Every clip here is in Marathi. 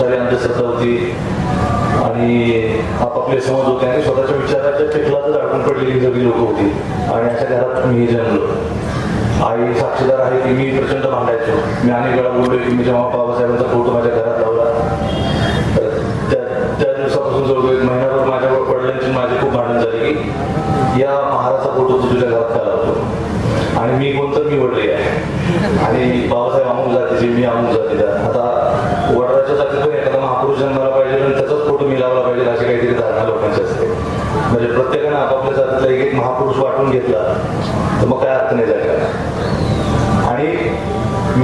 खूप सारी सत्ता होती आणि आपापले समज होते. आणि स्वतःच्या विचाराच्या चिखलातच अडकून पडलेली सगळी लोक होती. आणि अशा घरात मी जन्मलो. आई साक्षीदार आहे की मी प्रचंड भांडायचो. मी अनेक वेळा बोललो की मी जेव्हा बाबासाहेबांचा फोटो माझ्या घरात लावला तर त्या त्या दिवसापासून जवळ एक महिनाभर माझ्या पडल्याची माझी खूप भांडण झाली. की या महाराजचा फोटो तू तुझ्या घरात का लावतो आणि मी कोणतं निवडले आहे आणि बाबासाहेब अमुक जातीचे मी अमुक जातीचा. आता महापुरुष वाटून घेतला तर मग काय अर्थ नाही जायला आणि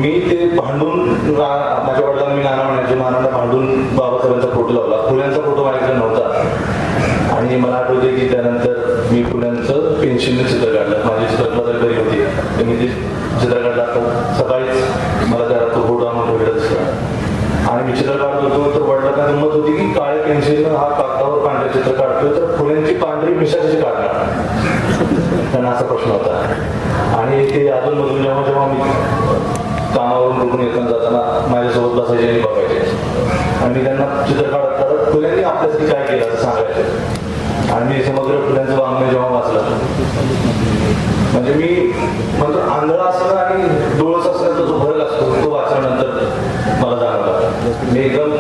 मी ते भांडून माझ्या वडिलांना मी नाना म्हणायचे नानांना भांडून बाबासाहेबांचा फोटो लावला. फुल्यांचा फोटो माझ्याकडे नव्हता. आणि मला आठवते की त्यानंतर मी फुल्यांचं पेन्शिलने चित्र काढलं. माझी चित्रकला घरी होती तर मी ते चित्र काढलं. तर सकाळीच मला त्या तो फोटो आणून ठेवला दिसला. आणि मी चित्र काढत होतो तर वडिलांना गंमत होती की काळ्या पेन्सिलनं हा कागदावर पांढरे चित्र काढतोय तर फुल्यांची पांढरी मिशाची काढणार? त्यांना प्रश्न होता. आणि ते अजून मधून जेव्हा जेव्हा मी कामावरून रुग्ण येताना जाताना माझ्यासोबत बसायचे आणि बघायचे. आणि मी त्यांना चित्र काढत काढत फुल्यांनी आपल्यासाठी काय केलं असं सांगायचं. आणि मी समग्र फुल्यांचं वाङ्मय जेव्हा वाचलं म्हणजे मी म्हणजे आंधळा असणं आणि डोळस असण्याचा जो फरक असतो तो वाचल्यानंतर मला जाणवला. मी एकदम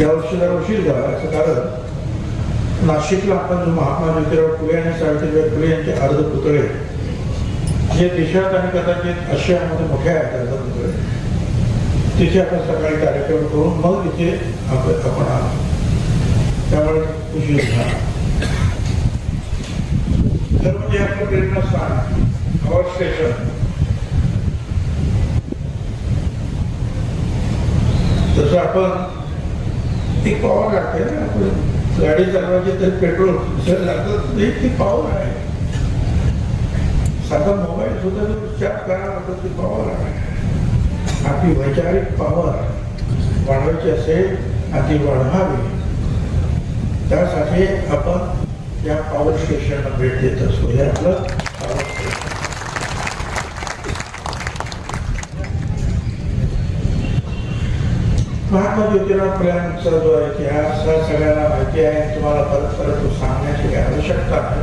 या वर्षी जरा उशीर झाला असं कारण नाशिकला आपण महात्मा ज्योतिराव फुले आणि सावित्रीबाई फुले यांचे अर्ध पुतळे जे देशात आणि कदाचित आशियामध्ये मोठे आहेत अर्ध पुतळे तिथे आपण सकाळी कार्यक्रम करून मग इथे आपण आलो. त्यामुळे उशीर झाला तर म्हणजे आपलं प्रेरणास्थान अवॉर्ड स्टेशन तसं आपण ती पॉवर लागते ना आपण गाडी चालवायची तर पेट्रोल दुसरं लागतं. ते ती पॉवर आहे. साधा मोबाईल सुद्धा जर चार्ज करावा तर ती पॉवर आहे. आपली वैचारिक पॉवर वाढवायची असेल आधी वाढवावी. त्यासाठी आपण या पॉवर स्टेशनला भेट देत असतो. हे आपलं पॉवर स्टेशन महात्मा ज्योतिराव फुल्यांचा जो इतिहास हा सगळ्यांना माहिती आहे. तुम्हाला परत परत तो सांगण्याची काही आवश्यकता आहे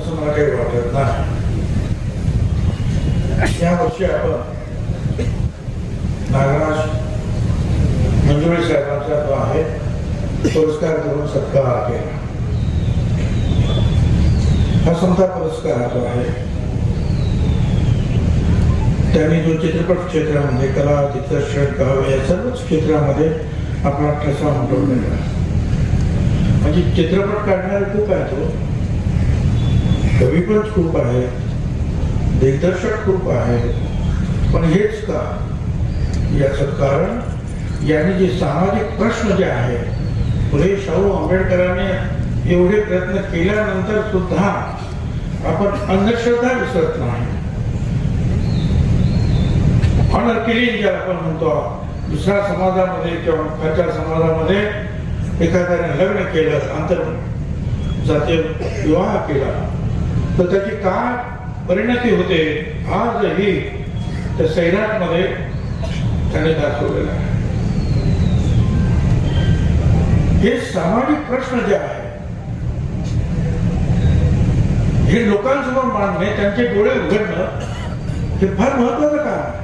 असं मला काही वाटत नाही. या वर्षी आपण नागराज मंजुळे साहेबांचा जो आहे पुरस्कार देऊन सत्कार केला. हा समता पुरस्कार जो आहे त्यांनी जो चित्रपट क्षेत्रामध्ये कला दिग्दर्शन काव्य या सर्वच क्षेत्रामध्ये आपला ठसा उमटवलेला म्हणजे चित्रपट काढणारे खूप आहेत तो. कवी पण खूप आहेत दिग्दर्शक खूप आहेत पण हेच का? याचं कारण यांनी जे सामाजिक प्रश्न जे आहे पुढे शाहू आंबेडकरांनी एवढे प्रयत्न केल्यानंतर सुद्धा आपण अंधश्रद्धा विसरत नाही. ऑनर किलिंग ज्याला आपण म्हणतो दुसऱ्या समाजामध्ये किंवा खालच्या समाजामध्ये एखाद्याने लग्न केलं आंतर जातीय विवाह केला तर त्याची काय परिणती होते आजही त्या सैराटमध्ये त्याने दाखवलेलं आहे. हे सामाजिक प्रश्न जे आहे हे लोकांसमोर मांडणे त्यांचे डोळे उघडणं हे फार महत्वाचं काम आहे.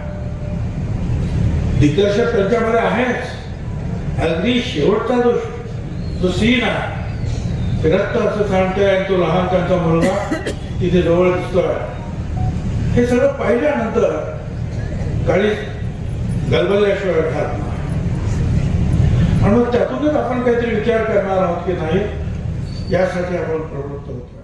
दिग्दर्शक त्यांच्यामध्ये आहेच. अगदी शेवटचा जो जो सीन आहे. ते रक्त असं सांगतोय आणि तो लहान त्यांचा मुलगा तिथे जवळ दिसतोय. हे सगळं पाहिल्यानंतर गाडी गलबल्याशिवाय राहत नाही. आणि मग त्यातूनच आपण काहीतरी विचार करणार आहोत की नाही यासाठी आपण प्रवृत्त होतो